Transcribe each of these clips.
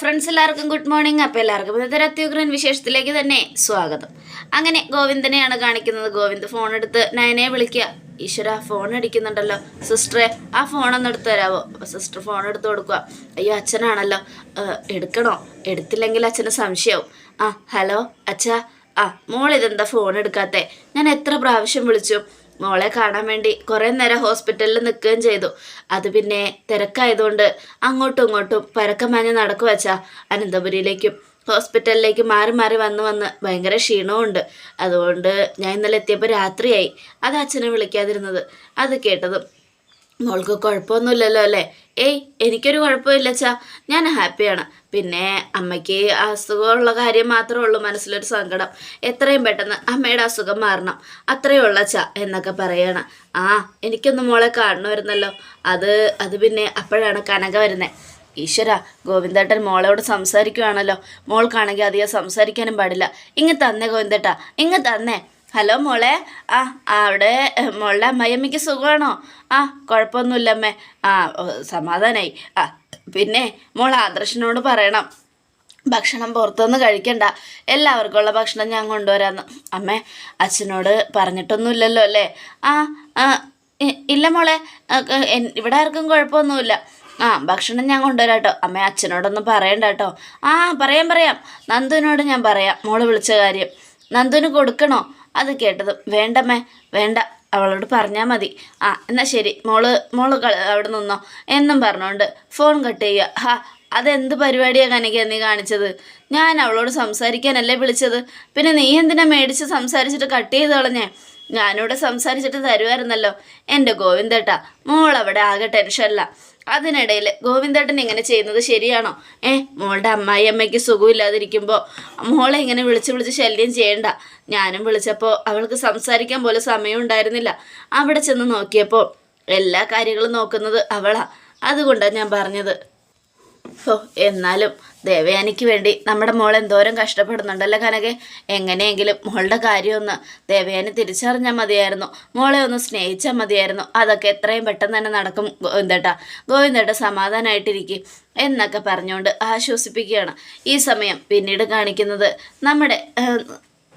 Friends എല്ലാവർക്കും good morning അപ്പോൾ എല്ലാവർക്കും ഇന്നത്തെ അത്യുഗ്രൻ വിശേഷത്തിലേക്ക് തന്നെ സ്വാഗതം. അങ്ങനെ ഗോവിന്ദനെയാണ് കാണിക്കുന്നത്. ഗോവിന്ദ് ഫോൺ എടുത്ത് നയനെ വിളിക്കുക. ഈശ്വര ഫോൺ അടിക്കുന്നുണ്ടല്ലോ. സിസ്റ്ററെ ആ ഫോൺ ഒന്ന് എടുത്ത് അപ്പോൾ സിസ്റ്റർ ഫോൺ എടുത്ത് കൊടുക്കുക. അയ്യോ അച്ഛനാണല്ലോ. എടുക്കണോ? എടുത്തില്ലെങ്കിൽ അച്ഛന് സംശയവും. ആ ഹലോ അച്ഛാ. ആ മോൾ ഇതെന്താ ഫോൺ എടുക്കാത്തേ? ഞാൻ എത്ര പ്രാവശ്യം വിളിച്ചു? മോളെ കാണാൻ വേണ്ടി കുറേ നേരം ഹോസ്പിറ്റലിൽ നിൽക്കുകയും ചെയ്തു. അത് പിന്നെ തിരക്കായതുകൊണ്ട് അങ്ങോട്ടും ഇങ്ങോട്ടും പരക്കം മാഞ്ഞ് നടക്കുക വെച്ചാ അനന്തപുരിയിലേക്കും ഹോസ്പിറ്റലിലേക്ക് മാറി മാറി വന്ന് വന്ന് ഭയങ്കര ക്ഷീണമുണ്ട് അതുകൊണ്ട് ഞാൻ ഇന്നലെ എത്തിയപ്പോൾ രാത്രിയായി. അത് അച്ഛനെ വിളിക്കാതിരുന്നത്. അത് കേട്ടതും മോൾക്ക് കുഴപ്പമൊന്നുമില്ലല്ലോ അല്ലേ? ഏയ് എനിക്കൊരു കുഴപ്പമില്ല ചാ ഞാൻ ഹാപ്പിയാണ്. പിന്നെ അമ്മയ്ക്ക് അസുഖമുള്ള കാര്യം മാത്രമേ ഉള്ളൂ മനസ്സിലൊരു സങ്കടം. എത്രയും പെട്ടെന്ന് അമ്മയുടെ അസുഖം മാറണം. അത്രയേ ഉള്ള ച എന്നൊക്കെ പറയണം. ആ എനിക്കൊന്ന് മോളെ കാണണമായിരുന്നല്ലോ. അത് അത് പിന്നെ അപ്പോഴാണ് കനക വരുന്നത് ഈശ്വര ഗോവിന്ദേട്ടൻ മോളോട് സംസാരിക്കുവാണല്ലോ. മോൾക്കാണെങ്കിൽ അധികം സംസാരിക്കാനും പാടില്ല. ഇങ്ങ് തന്നെ ഗോവിന്ദേട്ടാ ഇങ്ങ് തന്നെ. ഹലോ മോളെ. ആ അവിടെ മോളുടെ അമ്മയമ്മയ്ക്ക് സുഖമാണോ? ആ കുഴപ്പമൊന്നുമില്ല അമ്മേ ആ സമാധാനായി. ആ പിന്നെ മോൾ ആദർശനോട് പറയണം. ഭക്ഷണം പുറത്തുനിന്ന് കഴിക്കണ്ട. എല്ലാവർക്കുള്ള ഭക്ഷണം ഞാൻ കൊണ്ടുവരാമെന്ന്. അമ്മേ അച്ഛനോട് പറഞ്ഞിട്ടൊന്നുമില്ലല്ലോ അല്ലേ? ആ ഇല്ല മോളെ. ഇവിടെ ആർക്കും കുഴപ്പമൊന്നുമില്ല. ആ ഭക്ഷണം ഞാൻ കൊണ്ടുവരാട്ടോ. അമ്മ അച്ഛനോടൊന്നും പറയണ്ട കേട്ടോ ആ പറയാം പറയാം. നന്ദുവിനോട് ഞാൻ പറയാം. മോൾ വിളിച്ച കാര്യം. നന്ദുവിന് കൊടുക്കണോ? അത് കേട്ടതും. വേണ്ടമ്മേ വേണ്ട. അവളോട് പറഞ്ഞാൽ മതി. ആ എന്നാൽ ശരി. മോൾ മോൾ അവിടെ നിന്നോ. എന്നും പറഞ്ഞുകൊണ്ട് ഫോൺ കട്ട് ചെയ്യുക. ഹാ അതെന്ത് പരിപാടിയാണ് കനക നീ കാണിച്ചത്? ഞാൻ അവളോട് സംസാരിക്കാനല്ലേ വിളിച്ചത്. പിന്നെ നീ എന്തിനാ മേടിച്ച് സംസാരിച്ചിട്ട് കട്ട് ചെയ്ത് കളഞ്ഞേ? ഞാനിവിടെ സംസാരിച്ചിട്ട് തരുമായിരുന്നല്ലോ എന്റെ ഗോവിന്ദേട്ടാ മോൾ അവിടെ ആകെ ടെൻഷനല്ല അതിനിടയിൽ ഗോവിന്ദേട്ടൻ ഇങ്ങനെ ചെയ്യുന്നത് ശരിയാണോ? ഏ മോളുടെ അമ്മായി അമ്മയ്ക്ക് സുഖമില്ലാതിരിക്കുമ്പോൾ മോളെ ഇങ്ങനെ വിളിച്ച് വിളിച്ച് ശല്യം ചെയ്യണ്ട. ഞാനും വിളിച്ചപ്പോൾ അവൾക്ക് സംസാരിക്കാൻ പോലും സമയം ഉണ്ടായിരുന്നില്ല. അവിടെ ചെന്ന് നോക്കിയപ്പോൾ എല്ലാ കാര്യങ്ങളും നോക്കുന്നത് അവളാ. അതുകൊണ്ടാണ് ഞാൻ പറഞ്ഞത്. ഓ എന്നാലും ദേവയാനിക്ക് വേണ്ടി നമ്മുടെ മോൾ എന്തോരം കഷ്ടപ്പെടുന്നുണ്ടല്ലോ കനകെ? എങ്ങനെയെങ്കിലും മോളുടെ കാര്യമൊന്ന് ദേവയാനി തിരിച്ചറിഞ്ഞാൽ മതിയായിരുന്നു. മോളെ ഒന്ന് സ്നേഹിച്ചാൽ മതിയായിരുന്നു. അതൊക്കെ എത്രയും പെട്ടെന്ന് തന്നെ നടക്കും ഗോവിന്ദേട്ട. ഗോവിന്ദേട്ട സമാധാനമായിട്ടിരിക്കും എന്നൊക്കെ പറഞ്ഞുകൊണ്ട് ആശ്വസിപ്പിക്കുകയാണ്. ഈ സമയം പിന്നീട് കാണിക്കുന്നത് നമ്മുടെ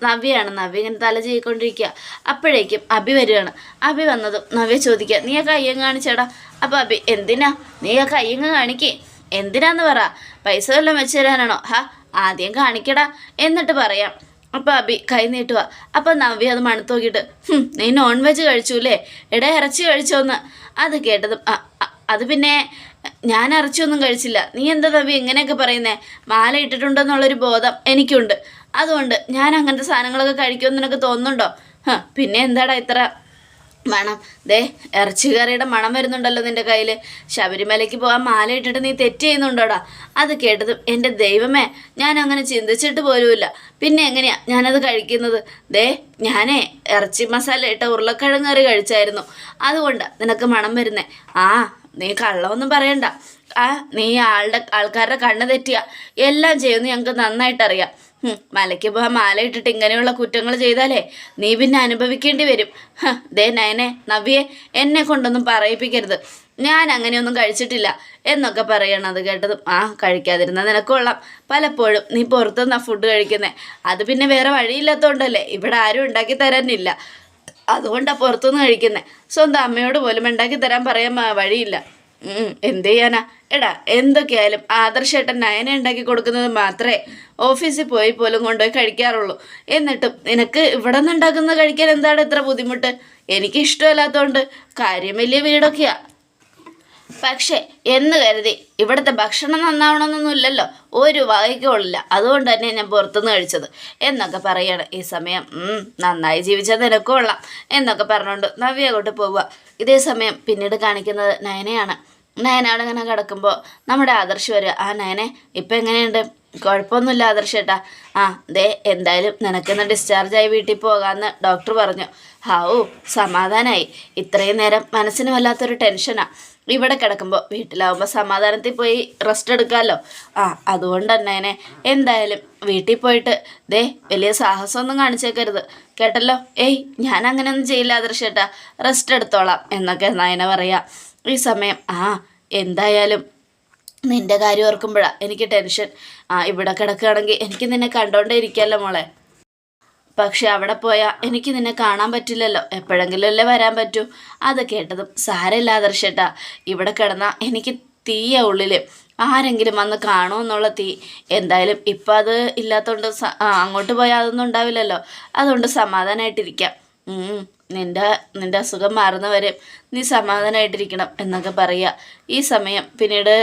നവ്യയാണ്. നവ്യ ഇങ്ങനെ തല ചെയ്യിക്കൊണ്ടിരിക്കുക അപ്പോഴേക്കും അഭി വരികയാണ്. അഭി വന്നതും നവ്യ ചോദിക്കുക നീ ആ കയ്യങ്ങ് കാണിച്ചേടാ? അപ്പോൾ അഭി എന്തിനാ? നീ ആ കയ്യങ്ങ് കാണിക്കേ. എന്തിനാന്ന് പറ? പൈസ വല്ലതും വെച്ച് തരാനാണോ? ഹാ ആദ്യം കാണിക്കടാ. എന്നിട്ട് പറയാം. അപ്പോൾ അബി കൈ നീട്ടുക അപ്പോൾ നവ്യ അത് മണത്ത് നോക്കിയിട്ട് "ഹും, നീ നോൺ വെജ് കഴിച്ചൂലേ എടാ ഇറച്ചി കഴിച്ചോന്ന്. അത് കേട്ടതും "അ, അ, അത് പിന്നെ ഞാൻ ഇറച്ചിയൊന്നും കഴിച്ചില്ല. നീ എന്താ നവ്യ ഇങ്ങനെയൊക്കെ പറയുന്നേ? മാല ഇട്ടിട്ടുണ്ടെന്നുള്ളൊരു ബോധം എനിക്കുണ്ട്. അതുകൊണ്ട് ഞാൻ അങ്ങനത്തെ സാധനങ്ങളൊക്കെ കഴിക്കുമെന്ന് നിനക്ക് തോന്നുന്നുണ്ടോ? പിന്നെ എന്താടാ ഇത്ര മണം ദേ ഇറച്ചിക്കറിയുടെ മണം വരുന്നുണ്ടല്ലോ നിന്റെ കയ്യിൽ ശബരിമലയ്ക്ക് പോകാൻ മാല ഇട്ടിട്ട് നീ തെറ്റ് ചെയ്യുന്നുണ്ടോടാ? അത് കേട്ടതും എന്റെ ദൈവമേ ഞാൻ അങ്ങനെ ചിന്തിച്ചിട്ട് പോലുമില്ല. പിന്നെ എങ്ങനെയാ ഞാനത് കഴിക്കുന്നത്? ദേ ഞാനേ ഇറച്ചി മസാല ഇട്ട ഉരുളക്കിഴങ്ങ് കറി കഴിച്ചായിരുന്നു. അതുകൊണ്ട് നിനക്ക് മണം വരുന്നേ. ആ നീ കള്ളമൊന്നും പറയണ്ട. ആ നീ ആളുടെ ആൾക്കാരുടെ കണ്ണ് തെറ്റിയ. എല്ലാം ചെയ്യുമെന്ന് ഞങ്ങൾക്ക് നന്നായിട്ടറിയാം. മലയ്ക്ക് പോകാൻ മാല ഇട്ടിട്ട് ഇങ്ങനെയുള്ള കുറ്റങ്ങൾ ചെയ്താലേ നീ പിന്നെ അനുഭവിക്കേണ്ടി വരും. ദേ നയനെ നവ്യെ എന്നെ കൊണ്ടൊന്നും പറയിപ്പിക്കരുത്. ഞാൻ അങ്ങനെയൊന്നും കഴിച്ചിട്ടില്ല എന്നൊക്കെ പറയണം അത് കേട്ടതും. ആ കഴിക്കാതിരുന്ന നിനക്ക് കൊള്ളാം. പലപ്പോഴും നീ പുറത്തുനിന്നാ ഫുഡ് കഴിക്കുന്നത് അത് പിന്നെ വേറെ വഴിയില്ലാത്തതുകൊണ്ടല്ലേ ഇവിടെ ആരും ഉണ്ടാക്കി തരാനില്ല. അതുകൊണ്ടാണ് പുറത്തുനിന്ന് കഴിക്കുന്നത് സ്വന്തം അമ്മയോട് പോലും ഉണ്ടാക്കി തരാൻ പറയാൻ വഴിയില്ല. എന്ത് ചെയ്യാനാ? എടാ എന്തൊക്കെയായാലും ആദർശേട്ടൻ നയന ഉണ്ടാക്കി കൊടുക്കുന്നത് മാത്രമേ ഓഫീസിൽ പോയി പോലും കൊണ്ടുപോയി കഴിക്കാറുള്ളൂ. എന്നിട്ടും നിനക്ക് ഇവിടെ നിന്ന് ഉണ്ടാക്കുന്നത് കഴിക്കാൻ എന്താണ് ഇത്ര ബുദ്ധിമുട്ട്? എനിക്ക് ഇഷ്ടമല്ലാത്തതുകൊണ്ട് കാര്യം വലിയ വീടൊക്കെയാ. പക്ഷേ എന്ന് കരുതി ഇവിടുത്തെ ഭക്ഷണം നന്നാവണമെന്നൊന്നുമില്ലല്ലോ. ഒരു വകയ്ക്കുള്ളില്ല. അതുകൊണ്ട് തന്നെ ഞാൻ പുറത്തുനിന്ന് കഴിച്ചത്. എന്നൊക്കെ പറയാണ് ഈ സമയം. നന്നായി ജീവിച്ചാൽ നിനക്കും കൊള്ളാം. എന്നൊക്കെ പറഞ്ഞുകൊണ്ട് നവ്യ അങ്ങോട്ട് പോവുക. ഇതേ സമയം പിന്നീട് കാണിക്കുന്നത് നയനയാണ്. നയനാട് ഇങ്ങനെ കിടക്കുമ്പോൾ നമ്മുടെ ആദർശ് വരിക ആ നയനെ ഇപ്പം എങ്ങനെയുണ്ട്? കുഴപ്പമൊന്നുമില്ല ആദർശേട്ടാ ആ ദേ എന്തായാലും നിനക്കിന്ന് ഡിസ്ചാർജായി വീട്ടിൽ പോകാമെന്ന് ഡോക്ടർ പറഞ്ഞു. ഹാവൂ സമാധാനമായി ഇത്രയും നേരം മനസ്സിന് വല്ലാത്തൊരു ടെൻഷനാണ് ഇവിടെ കിടക്കുമ്പോൾ വീട്ടിലാവുമ്പോൾ സമാധാനത്തിൽ പോയി റെസ്റ്റ് എടുക്കാമല്ലോ ആ അതുകൊണ്ട് തന്നെ എന്തായാലും വീട്ടിൽ പോയിട്ട് ദേ വലിയ സാഹസമൊന്നും കാണിച്ചേക്കരുത്. കേട്ടല്ലോ? ഏയ് ഞാൻ അങ്ങനെയൊന്നും ചെയ്യില്ല ആദർശേട്ടാ റെസ്റ്റ് എടുത്തോളാം എന്നൊക്കെ നയന പറയാം. ഈ സമയം ആ എന്തായാലും നിന്റെ കാര്യം ഓർക്കുമ്പോഴാണ് എനിക്ക് ടെൻഷൻ. ആ ഇവിടെ കിടക്കുകയാണെങ്കിൽ എനിക്ക് നിന്നെ കണ്ടോണ്ടേ ഇരിക്കാമല്ലോ മോളെ. പക്ഷെ അവിടെ പോയാൽ എനിക്ക് നിന്നെ കാണാൻ പറ്റില്ലല്ലോ. എപ്പോഴെങ്കിലും അല്ലേ വരാൻ പറ്റൂ? അത് കേട്ടതും സാരമില്ല ആദർശേട്ടാ ഇവിടെ കിടന്നാൽ എനിക്ക് തീയ ഉള്ളിൽ ആരെങ്കിലും വന്ന് കാണുമെന്നുള്ള തീ. എന്തായാലും ഇപ്പം അത് ഇല്ലാത്തതുകൊണ്ട് അങ്ങോട്ട് പോയാൽ അതൊന്നും ഉണ്ടാവില്ലല്ലോ. അതുകൊണ്ട് സമാധാനമായിട്ടിരിക്കാം നിന്റെ നിന്റെ അസുഖം മാറുന്നവരെ നീ സമാധാനമായിട്ടിരിക്കണം എന്നൊക്കെ പറയുക ഈ സമയം പിന്നീട്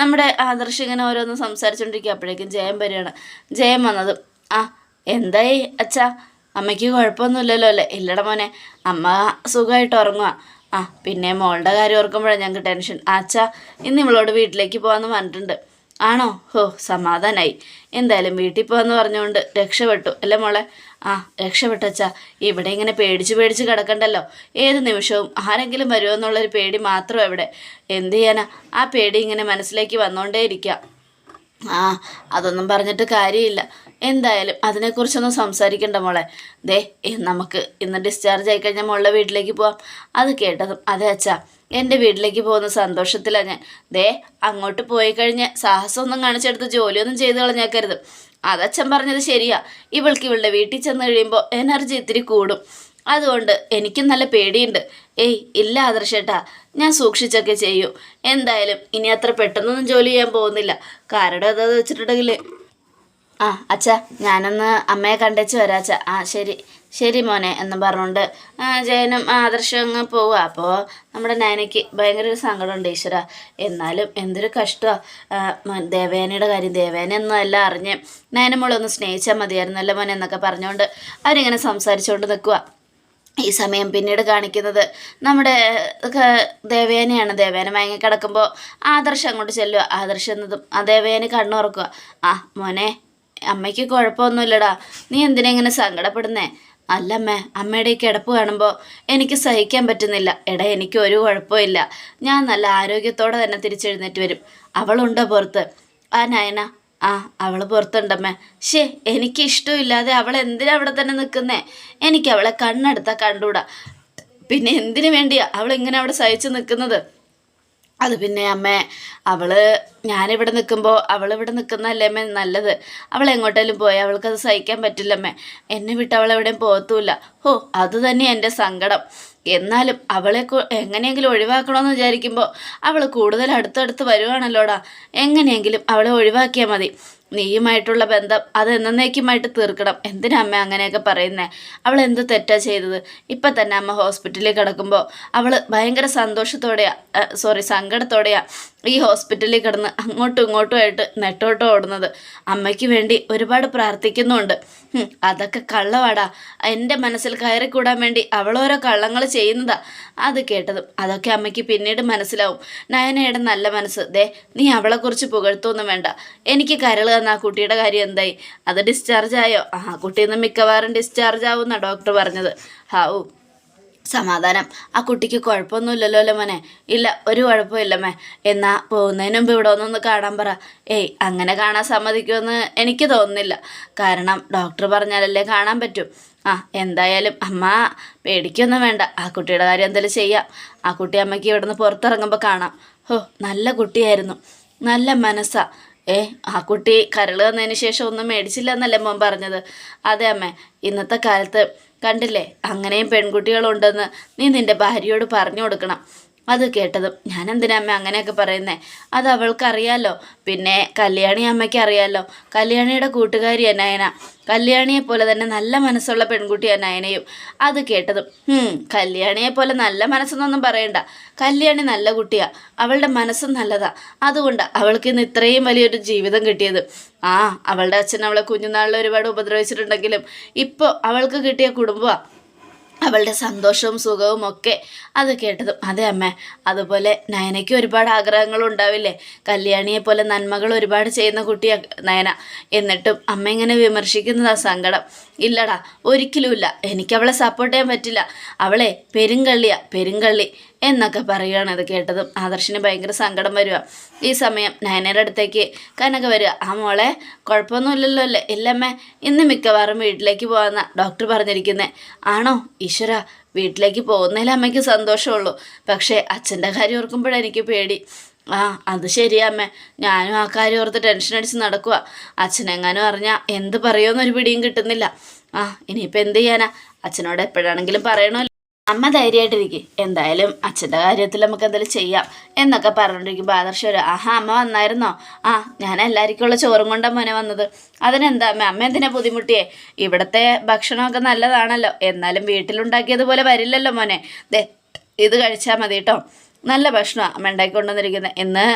നമ്മുടെ ആദർശ് ഇങ്ങനെ ഓരോന്ന് സംസാരിച്ചുകൊണ്ടിരിക്കുക അപ്പോഴേക്കും ജയം വരികയാണ്. ജയം വന്നത് ആ എന്തായി അച്ഛാ? അമ്മയ്ക്ക് കുഴപ്പമൊന്നുമില്ലല്ലോ അല്ലേ? ഇല്ലട മോനെ അമ്മ സുഖമായിട്ട് ഉറങ്ങുക ആ പിന്നെ മോളുടെ കാര്യം ഓർക്കുമ്പോഴാണ് ഞങ്ങൾക്ക് ടെൻഷൻ. ആ അച്ഛാ ഇന്ന് ഇവളോട് വീട്ടിലേക്ക് പോകാമെന്ന് പറഞ്ഞിട്ടുണ്ട്. ആണോ? ഹോ സമാധാനായി. എന്തായാലും വീട്ടിൽ പോകാമെന്ന് പറഞ്ഞുകൊണ്ട് രക്ഷപ്പെട്ടു. അല്ലേ മോളെ? ആ രക്ഷപ്പെട്ടച്ച. ഇവിടെ ഇങ്ങനെ പേടിച്ച് പേടിച്ച് കിടക്കണ്ടല്ലോ. ഏത് നിമിഷവും ആരെങ്കിലും വരുമോ എന്നുള്ളൊരു പേടി മാത്രം ഇവിടെ എന്ത് ചെയ്യാനാ? ആ പേടി ഇങ്ങനെ മനസ്സിലേക്ക് വന്നുകൊണ്ടേ ആ അതൊന്നും പറഞ്ഞിട്ട് കാര്യമില്ല. എന്തായാലും അതിനെക്കുറിച്ചൊന്നും സംസാരിക്കണ്ട മോളെ. ദേ നമുക്ക് ഇന്ന് ഡിസ്ചാർജ് ആയി കഴിഞ്ഞാൽ മോളുടെ വീട്ടിലേക്ക് പോവാം. അത് കേട്ടതും അതെ അച്ഛാ എന്റെ വീട്ടിലേക്ക് പോകുന്ന സന്തോഷത്തിലാണ് ഞാൻ. ദേ അങ്ങോട്ട് പോയി കഴിഞ്ഞ് സാഹസമൊന്നും കാണിച്ചെടുത്ത് ജോലിയൊന്നും ചെയ്ത് കളഞ്ഞേക്കരുത്. അതച്ഛൻ പറഞ്ഞത് ശരിയാ. ഇവൾക്ക് ഇവളുടെ വീട്ടിൽ ചെന്ന് കഴിയുമ്പോൾ എനർജി ഇത്തിരി കൂടും. അതുകൊണ്ട് എനിക്കും നല്ല പേടിയുണ്ട്. ഏയ് ഇല്ല ആദർശേട്ടാ ഞാൻ സൂക്ഷിച്ചൊക്കെ ചെയ്യും. എന്തായാലും ഇനി അത്ര പെട്ടെന്നൊന്നും ജോലി ചെയ്യാൻ പോകുന്നില്ല. കാരണം അതാത് വെച്ചിട്ടുണ്ടെങ്കിൽ ആ അച്ഛാ ഞാനൊന്ന് അമ്മയെ കണ്ടേച്ച് വരാം അച്ഛാ. ആ ശരി. ശരി മോനെ എന്ന് പറഞ്ഞുകൊണ്ട്. ജയനും ആദർശം അങ്ങ് പോവുക അപ്പോൾ നമ്മുടെ നയനയ്ക്ക് ഭയങ്കര ഒരു സങ്കടമുണ്ട് ഈശ്വര. എന്നാലും എന്തൊരു കഷ്ടമാണ് ദേവേനയുടെ കാര്യം ദേവേന എന്നും എല്ലാം അറിഞ്ഞ്. നയനമോളൊന്ന് സ്നേഹിച്ചാൽ മതിയായിരുന്നല്ലോ മോനെ എന്നൊക്കെ പറഞ്ഞുകൊണ്ട് അവരിങ്ങനെ സംസാരിച്ചുകൊണ്ട് നിൽക്കുക ഈ സമയം പിന്നീട് കാണിക്കുന്നത് നമ്മുടെ ദേവേനയാണ്. ദേവേന മയങ്ങി കിടക്കുമ്പോൾ ആദർശം അങ്ങോട്ട് ചെല്ലുക. ആദർശം എന്നതും ആ ദേവേന കണ്ണുറക്കുക. ആ മോനെ അമ്മയ്ക്ക് കുഴപ്പമൊന്നുമില്ലടാ. നീ എന്തിനാ ഇങ്ങനെ സങ്കടപ്പെടുന്നേ? അല്ലമ്മേ അമ്മയുടെ ഈ കിടപ്പ് കാണുമ്പോൾ എനിക്ക് സഹിക്കാൻ പറ്റുന്നില്ല. എടാ എനിക്ക് ഒരു കുഴപ്പമില്ല ഞാൻ നല്ല ആരോഗ്യത്തോടെ തന്നെ തിരിച്ചെഴുന്നേറ്റ് വരും. അവളുണ്ടോ പുറത്ത്? ആ നയന ആ അവൾ പുറത്തുണ്ടമ്മേ. ഷേ എനിക്ക് ഇഷ്ടമില്ലാതെ അവൾ എന്തിനാ അവിടെ തന്നെ നിൽക്കുന്നേ എനിക്ക് അവളെ കണ്ണെടുത്താ കണ്ടുകൂടാ പിന്നെ എന്തിനു വേണ്ടിയാ അവൾ ഇങ്ങനെ അവിടെ സഹിച്ചു നിൽക്കുന്നത് അത് പിന്നെ അമ്മേ അവൾ ഞാനിവിടെ നിൽക്കുമ്പോൾ അവൾ ഇവിടെ നിൽക്കുന്നതല്ലേ അമ്മേ നല്ലത്. അവൾ എങ്ങോട്ടേലും പോയി അവൾക്കത് സഹിക്കാൻ പറ്റില്ല പറ്റില്ലമ്മേ. എന്നെ വിട്ട് അവൾ എവിടെയും പോകത്തുമില്ല ഓ അത് തന്നെ എന്റെ സങ്കടം. എന്നാലും അവളെ എങ്ങനെയെങ്കിലും ഒഴിവാക്കണമെന്ന് വിചാരിക്കുമ്പോൾ അവൾ കൂടുതൽ അടുത്തടുത്ത് വരുവാണല്ലോടാ. എങ്ങനെയെങ്കിലും അവളെ ഒഴിവാക്കിയാൽ മതി. നീയുമായിട്ടുള്ള ബന്ധം അത് എന്നേക്കുമായിട്ട് തീർക്കണം. എന്തിനാ അമ്മ അങ്ങനെയൊക്കെ പറയുന്നേ? അവൾ എന്ത് തെറ്റാ ചെയ്തത്? ഇപ്പം തന്നെ അമ്മ ഹോസ്പിറ്റലിൽ കിടക്കുമ്പോൾ അവൾ ഭയങ്കര സന്തോഷത്തോടെയാ സോറി സങ്കടത്തോടെയാ ഈ ഹോസ്പിറ്റലിൽ കിടന്ന് അങ്ങോട്ടും ഇങ്ങോട്ടും ആയിട്ട് നെട്ടോട്ടോ ഓടുന്നത്. അമ്മയ്ക്ക് വേണ്ടി ഒരുപാട് പ്രാർത്ഥിക്കുന്നുണ്ട്. അതൊക്കെ കള്ളവാടാ. എന്റെ മനസ്സിൽ കയറിക്കൂടാൻ വേണ്ടി അവളോരോ കള്ളങ്ങൾ ചെയ്യുന്നതാ. അത് കേട്ടതും അതൊക്കെ അമ്മയ്ക്ക് പിന്നീട് മനസ്സിലാവും. നയനയുടെ നല്ല മനസ്സ് ദേ നീ അവളെക്കുറിച്ച് പുകഴ്ത്തൊന്നും വേണ്ട. എനിക്ക് കരൾ തന്ന ആ കുട്ടിയുടെ കാര്യം എന്തായി? അത് ഡിസ്ചാർജ് ആയോ? ആ കുട്ടിയിൽ നിന്ന് മിക്കവാറും ഡിസ്ചാർജ് ആവുമെന്നാണ് ഡോക്ടർ പറഞ്ഞത്. ഹാവു. സമാധാനം. ആ കുട്ടിക്ക് കുഴപ്പമൊന്നുമില്ലല്ലോ അല്ലേ മോനെ? ഇല്ല ഒരു കുഴപ്പമില്ലമ്മേ എന്നാ പോകുന്നതിന് മുമ്പ് ഇവിടെ ഒന്നൊന്ന് കാണാൻ പറ. ഏയ് അങ്ങനെ കാണാൻ സമ്മതിക്കുമെന്ന് എനിക്ക് തോന്നുന്നില്ല. കാരണം ഡോക്ടർ പറഞ്ഞാലല്ലേ കാണാൻ പറ്റും. ആ എന്തായാലും അമ്മ പേടിക്കൊന്നും വേണ്ട. ആ കുട്ടിയുടെ കാര്യം എന്തായാലും ചെയ്യാം. ആ കുട്ടി അമ്മയ്ക്ക് ഇവിടുന്ന് പുറത്തിറങ്ങുമ്പോൾ കാണാം. ഹോ നല്ല കുട്ടിയായിരുന്നു. നല്ല മനസ്സാ. ഏ ആ കുട്ടി കരൾ വന്നതിന് ശേഷം ഒന്നും മേടിച്ചില്ല എന്നല്ലേ മോൻ പറഞ്ഞത്? അതെ അമ്മേ ഇന്നത്തെ കാലത്ത് കണ്ടില്ലേ അങ്ങനെയും പെൺകുട്ടികളുണ്ടെന്ന് നീ നിന്റെ ഭാര്യയോട് പറഞ്ഞു കൊടുക്കണം. അത് കേട്ടതും. ഞാൻ എന്തിനാ അമ്മ അങ്ങനെയൊക്കെ പറയുന്നേ? അത് അവൾക്കറിയാലോ. പിന്നെ കല്യാണി അമ്മയ്ക്ക് അറിയാലോ കല്യാണിയുടെ കൂട്ടുകാരി അനായന കല്യാണിയെ പോലെ തന്നെ നല്ല മനസ്സുള്ള പെൺകുട്ടി അനായനയും അത് കേട്ടതും. കല്യാണിയെ പോലെ നല്ല മനസ്സെന്നൊന്നും പറയണ്ട. കല്യാണി നല്ല കുട്ടിയാ. അവളുടെ മനസ്സും നല്ലതാ. അതുകൊണ്ട് അവൾക്ക് ഇന്ന് ഇത്രയും വലിയൊരു ജീവിതം കിട്ടിയത്. ആ അവളുടെ അച്ഛൻ അവളെ കുഞ്ഞുനാളിൽ ഒരുപാട് ഉപദ്രവിച്ചിട്ടുണ്ടെങ്കിലും ഇപ്പോൾ അവൾക്ക് കിട്ടിയ കുടുംബമാണ് അവളുടെ സന്തോഷവും സുഖവും ഒക്കെ അത് കേട്ടതും. അതെ അമ്മ അതുപോലെ നയനയ്ക്ക് ഒരുപാട് ആഗ്രഹങ്ങൾ ഉണ്ടാവില്ലേ കല്യാണിയെ പോലെ നന്മകൾ ഒരുപാട് ചെയ്യുന്ന കുട്ടിയാ നയന. എന്നിട്ടും അമ്മ ഇങ്ങനെ വിമർശിക്കുന്നതാ സങ്കടം. ഇല്ലടാ ഒരിക്കലുമില്ല. എനിക്ക് അവളെ സപ്പോർട്ട് ചെയ്യാൻ പറ്റില്ല. അവളെ പെരുങ്കള്ളിയാ പെരുങ്കള്ളി. എന്നൊക്കെ പറയുകയാണ് അത് കേട്ടതും. ആദർശിന് ഭയങ്കര സങ്കടം വരിക ഈ സമയം നയനയുടെ അടുത്തേക്ക് കനക വരിക. ആ മോളെ കുഴപ്പമൊന്നുമില്ലല്ലോ അല്ലേ? ഇല്ലമ്മേ ഇന്ന് മിക്കവാറും വീട്ടിലേക്ക് പോകാമെന്ന ഡോക്ടർ പറഞ്ഞിരിക്കുന്നത് ആണോ? ഈശ്വര വീട്ടിലേക്ക് പോകുന്നതിൽ അമ്മയ്ക്ക് സന്തോഷമുള്ളൂ. പക്ഷേ അച്ഛന്റെ കാര്യം ഓർക്കുമ്പോഴാണ് എനിക്ക് പേടി. ആ അത് ശരിയാ ഞാനും ആ കാര്യം ഓർത്ത് ടെൻഷൻ അടിച്ച് നടക്കുക അച്ഛനെങ്ങാനും അറിഞ്ഞാൽ എന്ത് പറയുമെന്നൊരു പിടിയും കിട്ടുന്നില്ല. ആ ഇനിയിപ്പോൾ എന്ത് ചെയ്യാനാ? അച്ഛനോട് എപ്പോഴാണെങ്കിലും പറയണമല്ലോ. അമ്മ ധൈര്യമായിട്ടിരിക്കും. എന്തായാലും അച്ഛന്റെ കാര്യത്തിൽ നമുക്ക് എന്തായാലും ചെയ്യാം എന്നൊക്കെ പറഞ്ഞുകൊണ്ടിരിക്കുമ്പോൾ ആദർശ ഒരു ആഹാ അമ്മ വന്നായിരുന്നോ? ആ ഞാൻ എല്ലാവർക്കും ഉള്ള ചോറും കൊണ്ടാ മോനെ വന്നത്. അതിനെന്താ അമ്മ അമ്മ എന്തിനാ ബുദ്ധിമുട്ടിയേ? ഇവിടുത്തെ ഭക്ഷണമൊക്കെ നല്ലതാണല്ലോ. എന്നാലും വീട്ടിലുണ്ടാക്കിയതുപോലെ വരില്ലല്ലോ മോനെ. ദേ ഇത് കഴിച്ചാൽ മതി കേട്ടോ നല്ല ഭക്ഷണമാണ് അമ്മ ഉണ്ടാക്കിക്കൊണ്ടുവന്നിരിക്കുന്നത് എന്ന്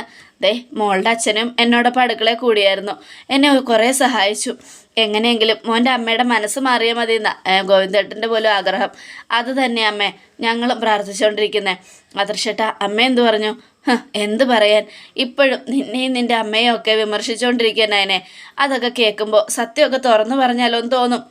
ദേ മോളുടെ അച്ഛനും എന്നോടൊപ്പം അടുക്കളയിൽ കൂടിയായിരുന്നു. എന്നെ കുറേ സഹായിച്ചു. എങ്ങനെയെങ്കിലും മോന്റെ അമ്മയുടെ മനസ്സ് മാറിയാൽ മതി എന്നാ ഗോവിന്ദേട്ടന്റെ പോലും ആഗ്രഹം. അത് തന്നെ അമ്മേ ഞങ്ങളും പ്രാർത്ഥിച്ചുകൊണ്ടിരിക്കുന്നത് അതിർഷട്ട അമ്മ എന്തു പറഞ്ഞു? എന്ത് പറയാൻ? ഇപ്പോഴും നിന്നെയും നിന്റെ അമ്മയും ഒക്കെ വിമർശിച്ചുകൊണ്ടിരിക്കുന്നതിനെ അതൊക്കെ കേൾക്കുമ്പോൾ സത്യമൊക്കെ തുറന്നു പറഞ്ഞാലോ എന്ന് തോന്നും.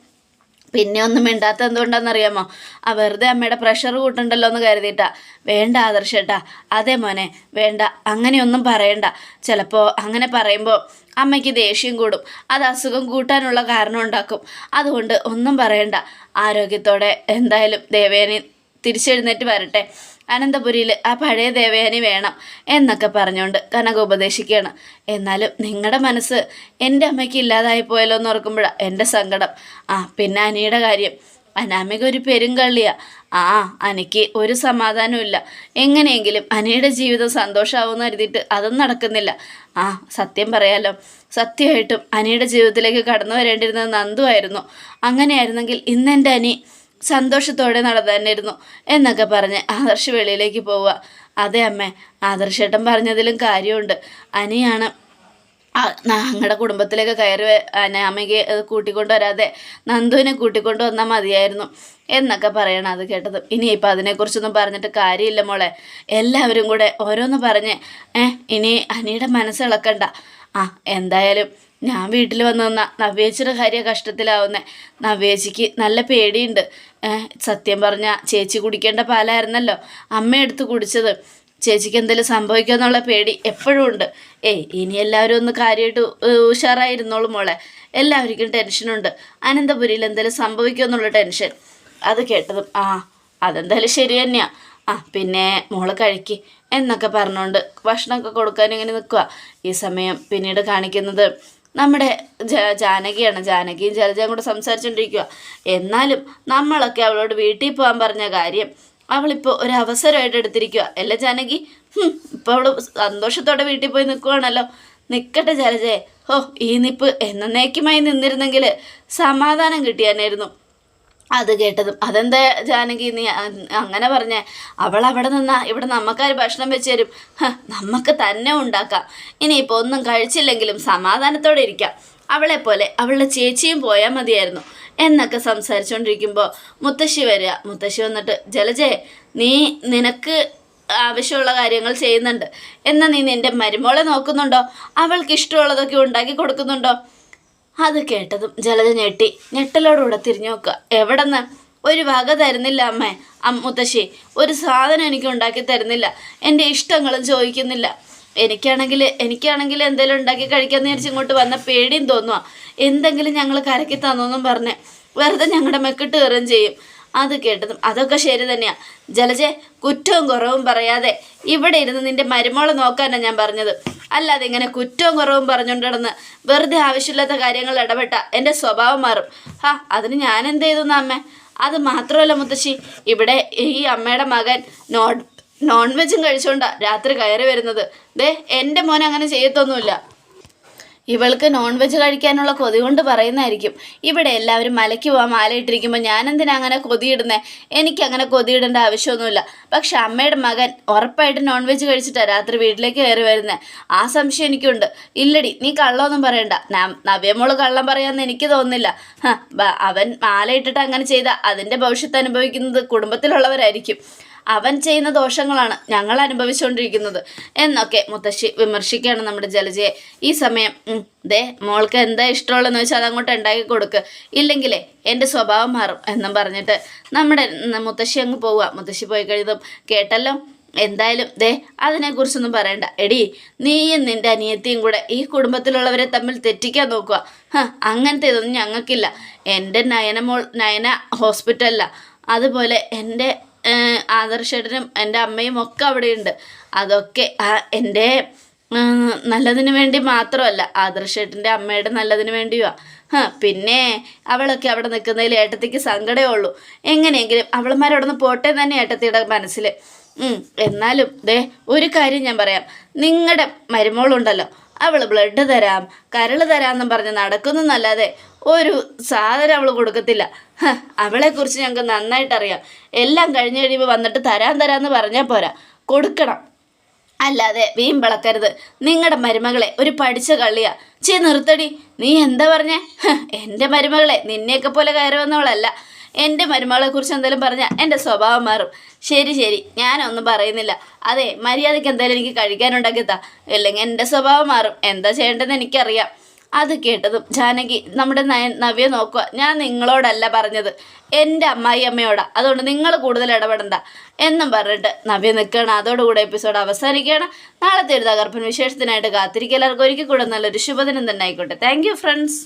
പിന്നെ ഒന്നും മിണ്ടാത്ത എന്തുകൊണ്ടാണെന്നറിയാമോ? ആ വെറുതെ അമ്മയുടെ പ്രഷർ കൂട്ടണ്ടല്ലോ എന്ന് കരുതിയിട്ടാ. വേണ്ട ആദർശേട്ടാ അതെ മോനെ വേണ്ട അങ്ങനെയൊന്നും പറയണ്ട. ചിലപ്പോൾ അങ്ങനെ പറയുമ്പോൾ അമ്മയ്ക്ക് ദേഷ്യം കൂടും അത് അസുഖം കൂട്ടാനുള്ള കാരണം ഉണ്ടാക്കും. അതുകൊണ്ട് ഒന്നും പറയണ്ട. ആരോഗ്യത്തോടെ എന്തായാലും ദേവേനെ തിരിച്ചെഴുന്നേറ്റ് വരട്ടെ. അനന്തപുരിയിൽ ആ പഴയ ദേവയാനി വേണം എന്നൊക്കെ പറഞ്ഞുകൊണ്ട് കനക ഉപദേശിക്കുകയാണ്. എന്നാലും നിങ്ങളുടെ മനസ്സ് എന്റെ അമ്മയ്ക്ക് ഇല്ലാതായി പോയല്ലോ എന്ന് ഓർക്കുമ്പോഴാണ് എന്റെ സങ്കടം. ആ പിന്നെ അനിയുടെ കാര്യം. അനാമിക ഒരു പെരുങ്കള്ളിയാ. ആ അനിക്ക് ഒരു സമാധാനവും എങ്ങനെയെങ്കിലും അനിയുടെ ജീവിതം സന്തോഷമാവുമെന്ന് കരുതിയിട്ട് അതൊന്നും നടക്കുന്നില്ല. ആ സത്യം പറയാലോ. സത്യമായിട്ടും അനിയുടെ ജീവിതത്തിലേക്ക് കടന്നു വരേണ്ടിരുന്നത് നന്ദുവായിരുന്നു അങ്ങനെയായിരുന്നെങ്കിൽ ഇന്നെന്റെ അനി സന്തോഷത്തോടെ നടന്നായിരുന്നു എന്നൊക്കെ പറഞ്ഞ് ആദർശ് വെളിയിലേക്ക് പോവുക. അതെ അമ്മ ആദർശേട്ടൻ പറഞ്ഞതിലും കാര്യമുണ്ട്. അനിയാണ് ഞങ്ങളുടെ കുടുംബത്തിലേക്ക് കയറി അനാമയ്ക്ക് കൂട്ടിക്കൊണ്ടു വരാതെ നന്ദുവിനെ കൂട്ടിക്കൊണ്ടു വന്നാൽ മതിയായിരുന്നു എന്നൊക്കെ പറയണം അത് കേട്ടത്. ഇനിയിപ്പോൾ അതിനെക്കുറിച്ചൊന്നും പറഞ്ഞിട്ട് കാര്യമില്ല മോളെ. എല്ലാവരും കൂടെ ഓരോന്ന് പറഞ്ഞ് ഏഹ് ഇനി അനിയുടെ മനസ്സിളക്കണ്ട ആ എന്തായാലും ഞാൻ വീട്ടിൽ വന്നു നിന്നാൽ നവ്യേച്ചിയുടെ കാര്യം കഷ്ടത്തിലാവുന്നേ. നവ്യേച്ചിക്ക് നല്ല പേടിയുണ്ട്. സത്യം പറഞ്ഞാൽ ചേച്ചി കുടിക്കേണ്ട പാലായിരുന്നല്ലോ അമ്മ എടുത്ത് കുടിച്ചത്. ചേച്ചിക്ക് എന്തെങ്കിലും സംഭവിക്കുമെന്നുള്ള പേടി എപ്പോഴും ഉണ്ട്. ഏയ് ഇനി എല്ലാവരും ഒന്ന് കാര്യമായിട്ട് ഉഷാറായിരുന്നോളും മോളെ. എല്ലാവർക്കും ടെൻഷനുണ്ട്. അനന്തപുരിയിൽ എന്തെങ്കിലും സംഭവിക്കുമെന്നുള്ള ടെൻഷൻ. അത് കേട്ടതും ആ അതെന്തായാലും ശരി തന്നെയാണ് ആ പിന്നെ മോൾ കഴിക്ക്. എന്നൊക്കെ പറഞ്ഞുകൊണ്ട് ഭക്ഷണമൊക്കെ കൊടുക്കാൻ ഇങ്ങനെ നിൽക്കുക ഈ സമയം പിന്നീട് കാണിക്കുന്നത് നമ്മുടെ ജാനകിയാണ്. ജാനകിയും ജലജയും കൂടെ സംസാരിച്ചുകൊണ്ടിരിക്കുക എന്നാലും നമ്മളൊക്കെ അവളോട് വീട്ടിൽ പോകാൻ പറഞ്ഞ കാര്യം അവളിപ്പോൾ ഒരു അവസരമായിട്ട് എടുത്തിരിക്കുക അല്ല ജാനകി? ഇപ്പോൾ അവൾ സന്തോഷത്തോടെ വീട്ടിൽ പോയി നിൽക്കുവാണല്ലോ നിൽക്കട്ടെ ജലജയെ ഓ ഈ നിപ്പ് എന്നേക്കുമായി നിന്നിരുന്നെങ്കിൽ സമാധാനം കിട്ടിയാനായിരുന്നു. അത് കേട്ടതും. അതെന്താ ജാനകി നീ അങ്ങനെ പറഞ്ഞേ? അവൾ അവിടെ നിന്നാ ഇവിടെ നമുക്കാർ ഭക്ഷണം വെച്ച് തരും. നമുക്ക് തന്നെ ഉണ്ടാക്കാം. ഇനിയിപ്പോൾ ഒന്നും കഴിച്ചില്ലെങ്കിലും സമാധാനത്തോടെ ഇരിക്കാം. അവളെ പോലെ അവളുടെ ചേച്ചിയും പോയാൽ മതിയായിരുന്നു. എന്നൊക്കെ സംസാരിച്ചുകൊണ്ടിരിക്കുമ്പോൾ മുത്തശ്ശി വരിക. മുത്തശ്ശി വന്നിട്ട് ജലജയെ നീ നിനക്ക് ആവശ്യമുള്ള കാര്യങ്ങൾ ചെയ്യുന്നുണ്ട്. എന്നാൽ നീ നിന്റെ മരുമോളെ നോക്കുന്നുണ്ടോ? അവൾക്ക് ഇഷ്ടമുള്ളതൊക്കെ ഉണ്ടാക്കി കൊടുക്കുന്നുണ്ടോ? അത് കേട്ടതും ജലജ ഞെട്ടി. ഞെട്ടലോടുകൂടെ തിരിഞ്ഞു നോക്കുക. എവിടെന്ന്? ഒരു വക തരുന്നില്ല അമ്മേ. മുത്തശ്ശി ഒരു സാധനം എനിക്ക് ഉണ്ടാക്കി തരുന്നില്ല. എന്റെ ഇഷ്ടങ്ങളും ചോദിക്കുന്നില്ല. എനിക്കാണെങ്കിൽ എനിക്കാണെങ്കിൽ എന്തെങ്കിലും ഉണ്ടാക്കി കഴിക്കാമെന്ന് വിചാരിച്ച് ഇങ്ങോട്ട് വന്ന പേടിയും തോന്നുക എന്തെങ്കിലും ഞങ്ങൾ കരക്കി തന്നോന്നും പറഞ്ഞ് വെറുതെ ഞങ്ങളുടെ മെക്കിട്ട് കയറുകയും ചെയ്യും. അത് കേട്ടതും അതൊക്കെ ശരി തന്നെയാ. ജലജെ കുറ്റവും കുറവും പറയാതെ ഇവിടെ ഇരുന്ന് നിന്റെ മരുമോളെ നോക്കാനാണ് ഞാൻ പറഞ്ഞത്. അല്ലാതെ ഇങ്ങനെ കുറ്റവും കുറവും പറഞ്ഞുകൊണ്ട് നടന്ന് വെറുതെ ആവശ്യമില്ലാത്ത കാര്യങ്ങൾ ഇടപെട്ട എന്റെ സ്വഭാവം മാറും. ഹാ അതിന് ഞാൻ എന്ത് ചെയ്തു അമ്മ? അത് മാത്രമല്ല മുത്തശ്ശി ഇവിടെ ഈ അമ്മയുടെ മകൻ നോൺ നോൺ വെജും കഴിച്ചുകൊണ്ടാണ് രാത്രി കയറി വരുന്നത്. ദേ എന്റെ മോൻ അങ്ങനെ ചെയ്യത്തൊന്നുമില്ല. ഇവൾക്ക് നോൺ വെജ് കഴിക്കാനുള്ള കൊതി കൊണ്ട് പറയുന്നതായിരിക്കും. ഇവിടെ എല്ലാവരും മലയ്ക്ക് പോകാൻ മാലയിട്ടിരിക്കുമ്പോൾ ഞാനെന്തിനാ അങ്ങനെ കൊതിയിടുന്നേ? എനിക്ക് അങ്ങനെ കൊതിയിടേണ്ട ആവശ്യമൊന്നുമില്ല. പക്ഷെ അമ്മയുടെ മകൻ ഉറപ്പായിട്ട് നോൺ വെജ് കഴിച്ചിട്ടാണ് രാത്രി വീട്ടിലേക്ക് കയറി വരുന്നത് ആ സംശയം എനിക്കുണ്ട്. ഇല്ലടി നീ കള്ളമൊന്നും പറയണ്ട. ഞാൻ നവ്യമോൾ കള്ളം പറയാമെന്ന് എനിക്ക് തോന്നുന്നില്ല. അവൻ മാലയിട്ടിട്ട് അങ്ങനെ ചെയ്ത അതിന്റെ ഭവിഷ്യത്ത് അനുഭവിക്കുന്നത് കുടുംബത്തിലുള്ളവരായിരിക്കും. അവൻ ചെയ്യുന്ന ദോഷങ്ങളാണ് ഞങ്ങൾ അനുഭവിച്ചുകൊണ്ടിരിക്കുന്നത്. എന്നൊക്കെ മുത്തശ്ശി വിമർശിക്കുകയാണ് നമ്മുടെ ജലജയെ. ഈ സമയം ദേ മോൾക്ക് എന്താ ഇഷ്ടമുള്ളതെന്ന് വെച്ചാൽ അതങ്ങോട്ട് ഉണ്ടാക്കി കൊടുക്ക്. ഇല്ലെങ്കിലേ എന്റെ സ്വഭാവം മാറും എന്നും പറഞ്ഞിട്ട് നമ്മുടെ മുത്തശ്ശി അങ്ങ് പോവുക. മുത്തശ്ശി പോയി കഴിയുമ്പം കേട്ടല്ലോ. എന്തായാലും ദേ അതിനെക്കുറിച്ചൊന്നും പറയണ്ട. എടി നീയും നിന്റെ അനിയത്തിയും കൂടെ ഈ കുടുംബത്തിലുള്ളവരെ തമ്മിൽ തെറ്റിക്കാൻ നോക്കുക. അങ്ങനത്തെ ഇതൊന്നും ഞങ്ങൾക്കില്ല. എന്റെ നയനമോൾ നയന ഹോസ്പിറ്റലിലാണ് അതുപോലെ എന്റെ ആദർശേട്ടനും എന്റെ അമ്മയും ഒക്കെ അവിടെയുണ്ട്. അതൊക്കെ എന്റെ നല്ലതിന് വേണ്ടി മാത്രമല്ല ആദർശേട്ടന്റെ അമ്മയുടെ നല്ലതിന് വേണ്ടിയുവാ. ഹ, പിന്നെ അവളൊക്കെ അവിടെ നിൽക്കുന്നതിൽ ഏട്ടത്തിക്ക് സങ്കടമേ ഉള്ളൂ. എങ്ങനെയെങ്കിലും അവളന്മാരവിടെ നിന്ന് പോട്ടെ തന്നെ ഏട്ടത്തിയുടെ മനസ്സിൽ എന്നാലും ദേ ഒരു കാര്യം ഞാൻ പറയാം. നിങ്ങളുടെ മരുമോളുണ്ടല്ലോ. അവൾ ബ്ലഡ് തരാം കരൾ തരാമെന്നും പറഞ്ഞ് നടക്കുന്നതല്ലാതെ ഒരു സാധനം അവൾ കൊടുക്കത്തില്ല. അവളെക്കുറിച്ച് ഞങ്ങൾക്ക് നന്നായിട്ടറിയാം. എല്ലാം കഴിഞ്ഞ് കഴിയുമ്പോൾ വന്നിട്ട് തരാൻ തരാമെന്ന് പറഞ്ഞാൽ പോരാ. കൊടുക്കണം. അല്ലാതെ വീം വിളക്കരുത് നിങ്ങളുടെ മരുമകളെ ഒരു പഠിച്ച കള്ളിയാ. ചേ നിർത്തടി. നീ എന്താ പറഞ്ഞേ? എന്റെ മരുമകളെ നിന്നെയൊക്കെ പോലെ കയറി വന്നവളല്ല. എന്റെ മരുമകളെക്കുറിച്ച് എന്തെങ്കിലും പറഞ്ഞാൽ എന്റെ സ്വഭാവം മാറും. ശരി ശരി. ഞാനൊന്നും പറയുന്നില്ല. അതെ മര്യാദയ്ക്ക് എന്തായാലും എനിക്ക് കഴിക്കാനുണ്ടാക്കിത്താ ഇല്ലെങ്കിൽ എന്റെ സ്വഭാവം മാറും. എന്താ ചെയ്യേണ്ടതെന്ന് എനിക്കറിയാം. അത് കേട്ടതും ജാനകി നമ്മുടെ നവ്യ നോക്കുക ഞാൻ നിങ്ങളോടല്ല പറഞ്ഞത്. എന്റെ അമ്മായി അമ്മയോടാ. അതുകൊണ്ട് നിങ്ങൾ കൂടുതൽ ഇടപെടണ്ട. എന്നും പറഞ്ഞിട്ട് നവ്യ നിൽക്കണം അതോടുകൂടെ എപ്പിസോഡ് അവസാനിക്കുകയാണ്. നാളത്തെ ഒരു തകർപ്പൻ വിശേഷത്തിനായിട്ട് കാത്തിരിക്കുക. എല്ലാവർക്കും ഒരിക്കൽ കൂടെ നല്ലൊരു ശുഭദിനം തന്നെ ആയിക്കോട്ടെ. Thank friends